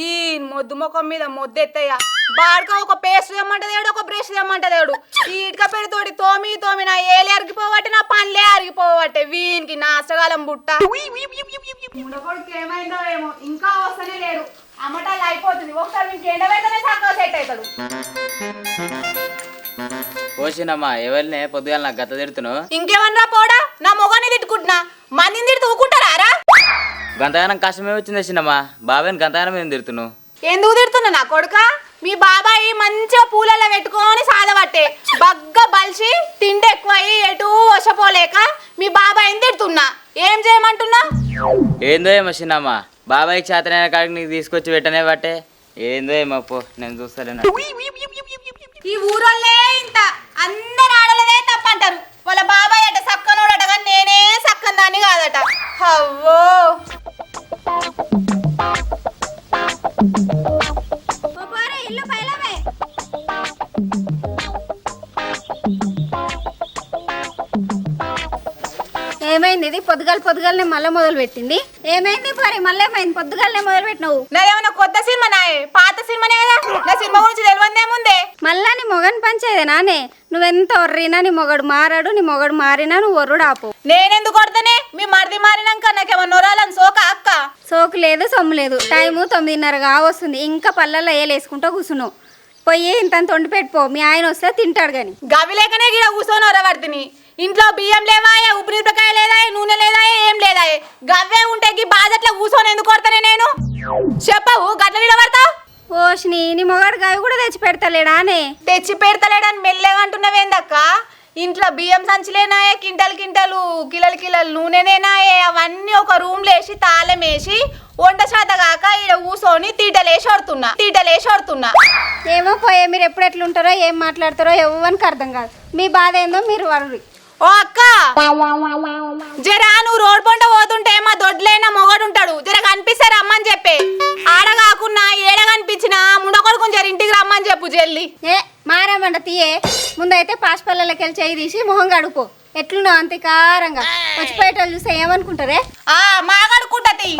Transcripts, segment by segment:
ఈ మొద్దు ముఖం మీద మొద్దు ఎత్తయ్య బాడక ఒక పేస్ట్ తెమ్మంటదేడు ఒక బ్రష్ తెమ్మంటదేడు ఈ ఇటుక పెడితోటి తోమి తోమి నా ఏలి అరిగిపోవట్టే నా పనులే అరిగిపోవట్టే వీనికి నాశకాలం బుట్ట. ఏమైందో ఏమో ఇంకా వస్తనే లేడు అమ్మటాలు అయిపోతుంది. ఒకసారి మీకు ఎండవైతేనే చక్కగా సెట్ అవుతాడు. పోసినమ్మా ఎవరినే? పొద్దుగాల నాకు గత తిడుతున్నావు. ఇంకేమన్నా పోడా? నా మొగాన్ని తిట్టుకుంటున్నా. మందిని తిడుతూ ఊకుంటారా గంతగానం కష్టమే వచ్చింది చిన్నమ్మా. బాబాయ్ని గంతగానం ఏం తిడుతున్నావు? ఎందుకు తిడుతున్నా నా కొడుక? మీ బాబాయ్ మంచిగా పూలలో పెట్టుకొని సాదబట్టే బగ్గ బలిసి తిండి ఎక్కువయి ఎటు వసపోలేక మీ బాబాయ్ తిడుతున్నా. ఏం చేయమంటున్నా? ఏందో ఏమో చిన్నమ్మా. బాబాయ్ చేతనైన కాడికి నీకు తీసుకొచ్చి పెట్టనే బట్టే ఏందో ఏమో పో నేను చూస్తాను ఈ ఊరోళ్ళే ఇంత. అందరు ఆడలదే తప్పంటారు. వాళ్ళ బాబాయ్ అట సక్కనోడట నేనే సక్కన దాన్ని కాదట. అవ్వో. ఏమైంది ఇది పొద్దుగాల పొద్దుగాలనే మళ్ళీ మొదలు పెట్టింది. ఏమైంది మరి? మళ్ళీ ఏమైంది? పొద్దుగాలనే మొదలు పెట్టినావు. నాదేమన్నా కొత్త సినిమా నాయే? పాత సినిమానే కదా? నా సినిమా గురించి తెలియదేముందే మళ్ళా నీ మొగని పంచేదే నానే. నువ్వెంత ఒర్రినా నీ మొగడు మారాడు నీ మొగడు మారినా నువ్వు ఒర్రుడు ఆపు. నేనెందుకు కొడతానే? మీ మరిది మారినాక నాకేమన్నా నొరాలని సోక అక్క? సోకు లేదు సొమ్ము లేదు. టైము తొమ్మిదిన్నరగా వస్తుంది ఇంకా పళ్ళల్లో వేలేసుకుంటూ కూర్చున్నావు పోయి ఇంత వండి పెట్టుకో మీ ఆయన వస్తే తింటాడు కానీ గవి లేకనే గిడ కూర్చొని ఒరవర్తిని ఇంట్లో బియ్యం లేవాయే ఉప్పునిరపకాయ లేదాయే నూనె లేదాయే ఏం లేదాయే. గవ్వే ఉంటే గీ బాధట్లా కూర్చొని ఎందుకు కొడతానే నేను? చెప్పవు గట్ల నిలబడతావు? ఓషిని నీ మొగడు గావి కూడా తెచ్చి పెడతలేడానే తెచ్చి పెడతలేడని మెల్లగా అంటున్నావేందక్క ఇంట్లో బియ్యం సంచులేనాయే కింటలు కింటలు కిలలు కిలలు నూనెనేనాయే అవన్నీ ఒక రూమ్ లేసి తాళం వేసి వంట శాత కాక ఈడ కూర్చొని తీటలేసి వడుతున్నా తీటలేసి వడుతున్నా ఏమో పోయే మీరు ఎప్పుడు ఎట్లుంటారో ఏం మాట్లాడతారో ఎవరికి అర్థం కాదు. మీ బాధ ఏందో మీరు వరుడి ఓ అక్క! జరా నువ్వు రోడ్ పంట పోతుంటే మా దొడ్లైన మొగడుంటాడు. జర కనిపిస్తే రమ్మని చెప్పే. ఆడ కాకున్నా ఏడ కనిపించినా ముండకొడుకుని జర ఇంటికి రమ్మని చెప్పు జల్లి ఏ మారామంట తీయే. ముందైతే పాస్పల్లకి వెళ్ళి చేయి తీసి మొహం కడుపో ఎట్లున్నావు అంతే కారంగా వచ్చిపోయేటోళ్ళు చూస్తే ఏమనుకుంటారే? ఆ మాగడుకుంటది ఈ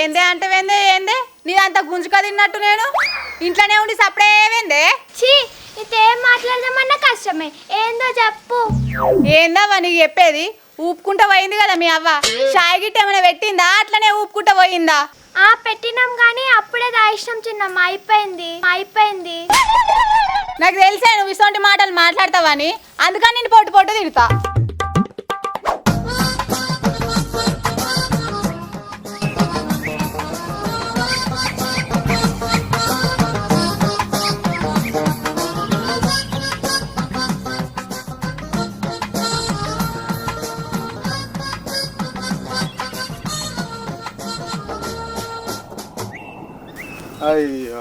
ఏందే అంటే వేందే ఏందే? నీదంత గుంజుక తిన్నట్టు నేను? ఇంట్లోనే ఉండి సప్పుడే వేందే? ఛీ ఇదేం మాట్లాడదామన్నా కష్టమే. ఏందో చెప్పు. ఏందవ్వ నీకు చెప్పేది? ఊపుకుంటా పోయింది కదా మీ అవ్వ. షాయి గిట్ట ఏమైనా పెట్టిందా? అట్లనే ఊపుకుంటా పోయిందా? ఆ పెట్టినాం కానీ అప్పుడే దాయిష్టం చిన్నమ్మ. అయిపోయింది అయిపోయింది. నాకు తెలిసే నువ్వు ఇటువంటి మాటలు మాట్లాడతావని అందుకని నేను పొట్టు పొట్టు తిడతా. అయ్యో.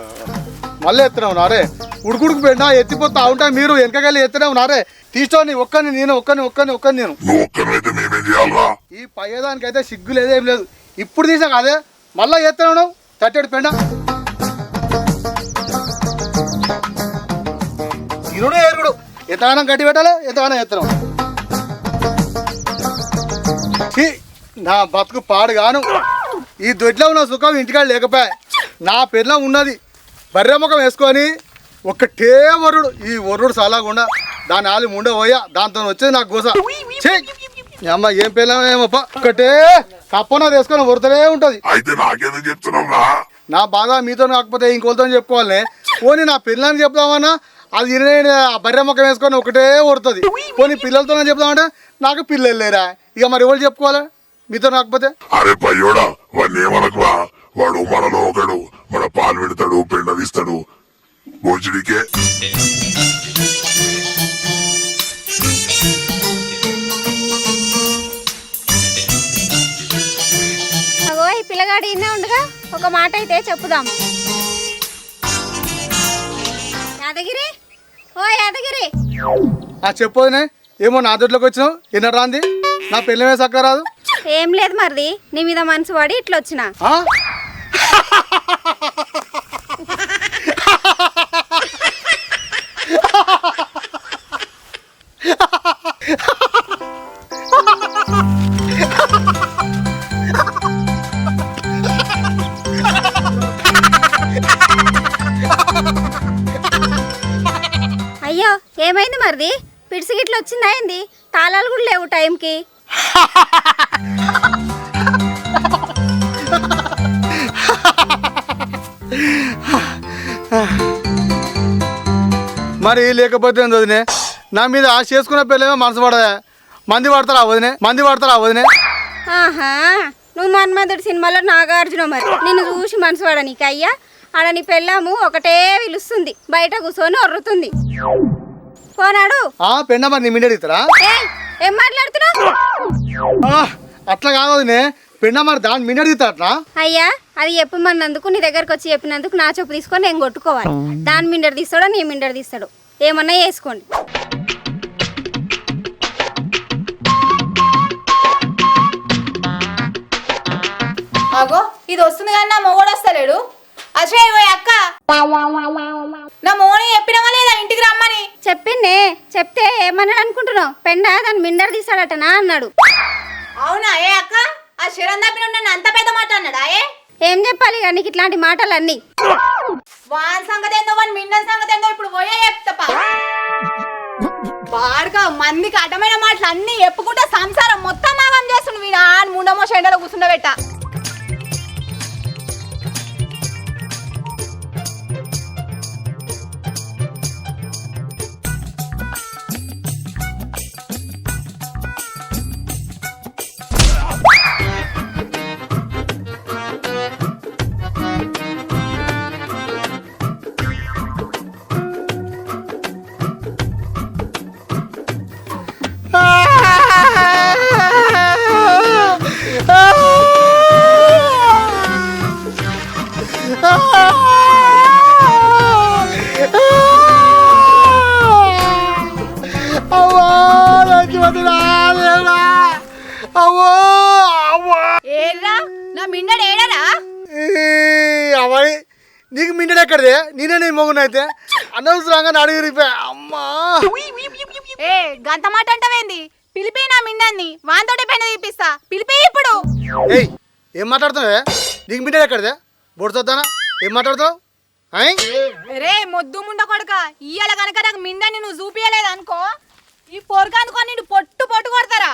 మళ్ళీ ఎత్తున్నావు నారే. ఉడుకుడుకు పెట్టినా ఎత్తిపోతా ఉంటా మీరు వెనకకెళ్ళి ఎత్తనే ఉన్నారే తీసుకోని ఒక్కని నేను ఒక్కని ఒక్కని ఒక్కని నేను. ఈ పయ్యేదానికైతే సిగ్గు లేదేం లేదు. ఇప్పుడు తీసా కాదే. మళ్ళా ఎత్తనే తట్టెడు పెండ ఇరుడు ఎరుగుడు ఎంతగానం గట్టి పెట్టాలి? ఎంతగానం ఎత్తనం నా బతుకు పాడు గాను ఈ దొడ్లో ఉన్న సుఖం ఇంటికాడ లేకపోయా? నా పిల్ల ఉన్నది. బర్రె ముఖం వేసుకొని ఒకటే వరుడు ఈ వరుడు సలాగుండా. దాని ఆలి ముండ పోయా దాంతో వచ్చేది నాకు గోస. అమ్మ ఏం పిల్ల ఏమప్ప? ఒకటే కప్పన వేసుకొని వరుతూనే ఉంటుంది. అయితే నా బాధ మీతో కాకపోతే ఇంకోళ్ళతో చెప్పుకోవాలి. పోనీ నా పిల్లని చెప్దామన్నా అది ఇరవై ఆ బర్రె ముఖం వేసుకొని ఒకటే కొడుతుంది పోనీ పిల్లలతో చెప్దామంటే నాకు పిల్లలు లేరా? ఇక మరి ఎవరు చెప్పుకోవాలి? మీతో కాకపోతే. అరే పయ్యోడా వాడు మనలో ఒకడు. మన పాలు పెడతాడు పెండ తీస్తాడు. భోజుడికే. పిల్లగాడి ఇన్నే ఉండగా? ఒక మాట అయితే చెప్పుదాం. యాదగిరి? ఓ యాదగిరి. ఆ చెప్పోదినే ఏమో నా దొడ్లోకి వచ్చినావు? ఎన్నడు రాంది నా పెళ్ళమే సక్క రాదు ఏం లేదు మరిది. నీ మీద మనసు పడి ఇట్లా వచ్చినా. టైంకి? మరి లేకపోతే వదినే? నా మీద ఆశ చేసుకున్న పెళ్ళేమో మనసు పడదా. మంది పడతారా వదినే? మంది పడతారా వదినే? ఆహా నువ్వు మన్మధుడు సినిమాలో నాగార్జున మరి. నిన్ను చూసి మనసు పడ నీకు అయ్యా ఆడ నీ పెళ్ళాము ఒకటే పిలుస్తుంది. బయట కూర్చొని ఒర్రుతుంది. పోనాడు. ఆ పెండ మరి నీ మిండి అడుగుతారా? ఏం మాట్లాడుతున్నావు? అట్లా కాదు వదినే. పెండ మరి దాని మిండి అడుగుతారా అయ్యా అది చెప్పమన్నందుకు నీ దగ్గరకు వచ్చి చెప్పినందుకు నా చెప్పు తీసుకొని నేను కొట్టుకోవాలి. దాని మిండర్ తీస్తాడో నీ మిండర్ తీస్తాడు. ఏమన్నా చేసుకోండి. అగో ఇది వస్తుంది కానీ నా మొగోడు వస్తలేడు. అజయ్ ఓయ్ అక్క. నా మోని చెప్పినావా లేదా ఇంటికి రమ్మని? చెప్పిండే చెప్తే ఏమన్నాడు అనుకుంటున్నావు? పెండ దాని మిండర్ తీస్తాడటనా అన్నాడు. అవునా? ఏ అక్క? ఆ శిరం తప్పిన నన్ను అంత పెద్ద మాట అన్నాడా ఏ? ఏం చెప్పాలి ఇక నీకు ఇట్లాంటి మాటలన్నీ? వాన్ సంగతి ఏందో వాన్ మిండన్ సంగతి ఏందో ఇప్పుడు పోయే చెప్తా బాడుగా మందికి అడ్డమైన మాటలు అన్ని చెప్పుకుంటే సంసారం మొత్తం ఆగం చేస్తుండు వీడు. ఆ ముండమో షెండలో కూర్చుండబెట్ట. నా మిండడు ఏడరా అమ్మాయి నీకు మిండెడు ఎక్కడిదే? నేనే నీ మొగుడు అయితే. అనవసరంగా నా అడుగు అమ్మా. ఏ గంత మాట అంటవేంది? పిలిపి నా మిండాన్ని వాంతోటే పెండ తీపిస్తా పిలిపి ఇప్పుడు. ఏయ్ ఏం మాట్లాడుతున్నావే? నీకు మిండెడు ఎక్కడిదే? బొడుతుందానా ఏం మాట్లాడుతావు రే మొద్దు ముండ కొడక. ఇయ్యాల కనుక నాకు మిండాన్ని నువ్వు చూపియలేదు అనుకో ఈ పొరక అనుకో నిన్ను పొట్టు పొట్టు కొడతారా?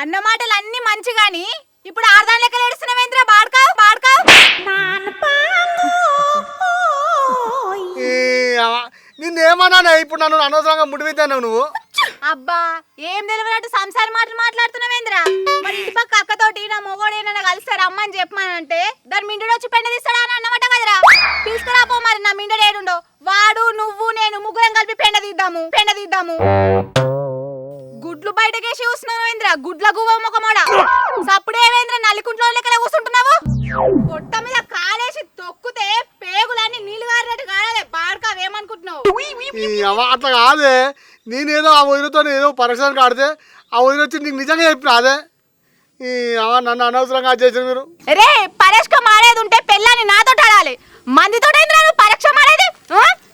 అన్న మాటలు అన్ని మంచి గాని. ఇప్పుడు ఆర్దాన్ లెక్కలు ఏడుస్తున్నావేంద్రా బాడ్కావు బాడ్కావు. నిన్నేమన్నా ఇప్పుడు నన్ను అనవసరంగా ముడివిద్దాను నువ్వు. అబ్బా ఏం తెలియనట్టు సంసార మాటలు మాట్లాడుతున్నావేంద్రా? మరి ఇంటి పక్క అక్కతోటి నా మొగోడు ఏమైనా కలిస్తే రమ్మని చెప్పమానంటే దాని మిండడు వచ్చి పెండ తీస్తాడా అని అన్నమాట కదరా? పిలుచుకురాపో మరి నా మిండడు ఏడుండో. వాడు నువ్వు నేను ముగ్గురం కలిపి పెండ తీద్దాము పెండ తీద్దాము. బయటకేసి చూస్తున్నావేంద్ర గుడ్ల గువ్వ మొకమోడ సప్పుడేవేంద్ర నల్లికుంట్లో లెక్కన కూర్చుంటున్నావు? పొట్ట మీద కాలేసి తొక్కితే పేగులన్నీ నీళ్ళు గారినట్టు కాదే బాడకావేమనుకుంటున్నావు అట్లా కాదే. నేనేదో ఆ వదినతో ఏదో పరీక్షలకు ఆడితే ఆ వదిన వచ్చి నీకు నిజంగా చెప్పిన అదే? నన్ను అనవసరంగా చేసిన మీరు. రే పరీక్ష మాడేది ఉంటే పెళ్ళాన్ని నాతో ఆడాలి. మందితో ఏంద్రా పరీక్ష మాడేది ఆ?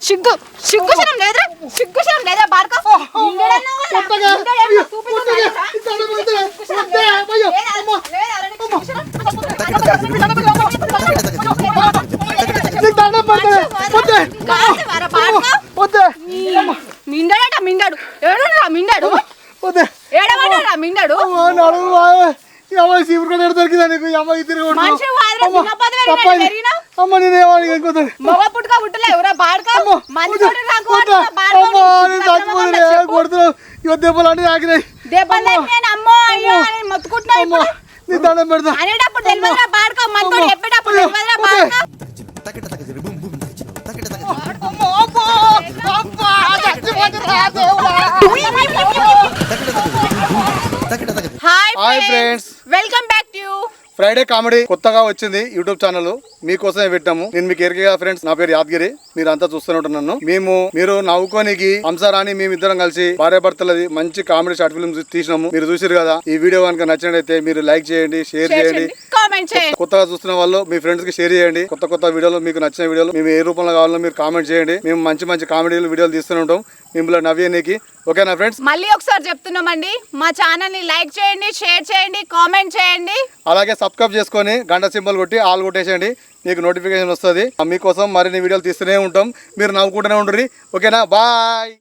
సిగ్గు సిగ్గు శరం లేదురా సిగ్గు శరం లేదా బాడక మిండడట మిండాడు ఏడురా మిండాడు ఏడవడరా మిండాడు కూడా దొరికిందా నీకు అమ్మా, పెరిగినావు? అమ్మ మగ ఇవ దెబ్బలు అని ఆగినాయి నీ దండం పెడతా hi friends welcome back Friday comedy కొత్తగా వచ్చింది యూట్యూబ్ ఛానల్. మీకోసమే పెట్టాము. నేను మీకు ఎరిగిగా ఫ్రెండ్స్. నా పేరు యాదగిరి. మీరు అంతా చూస్తూనే ఉంటారు నన్ను. మేము మీరు నవ్వుకోనికి హంసరాని మేమిద్దరం కలిసి భార్య భర్తలది మంచి కామెడీ షార్ట్ ఫిల్మ్ తీసినాము. మీరు చూసారు కదా ఈ వీడియో కనుక నచ్చినట్లయితే మీరు లైక్ చేయండి షేర్ చేయండి. కొత్తగా చూస్తున్న వాళ్ళు మీ ఫ్రెండ్స్కి షేర్ చేయండి. కొత్త కొత్త వీడియోలు మీకు నచ్చిన వీడియోలు మేము ఏ రూపంలో కావాలో మీరు కామెంట్ చేయండి. మేము మంచి మంచి కామెడీలు వీడియోలు తీస్తూనే ఉంటాం. మిమ్మల్ని నవ్వేనికి ఓకేనా ఫ్రెండ్స్? మళ్ళీ ఒకసారి చెప్తున్నామండి. మా ఛానల్ని లైక్ చేయండి షేర్ చేయండి కామెంట్ చేయండి. అలాగే సబ్స్క్రైబ్ చేసుకొని గంట సింబల్ కొట్టి ఆల్ కొట్టేసేయండి. మీకు నోటిఫికేషన్ వస్తుంది. మీకోసం మరిన్ని వీడియోలు తీస్తూనే ఉంటాం. మీరు నవ్వుకుంటూనే ఉండరు ఓకేనా? బాయ్!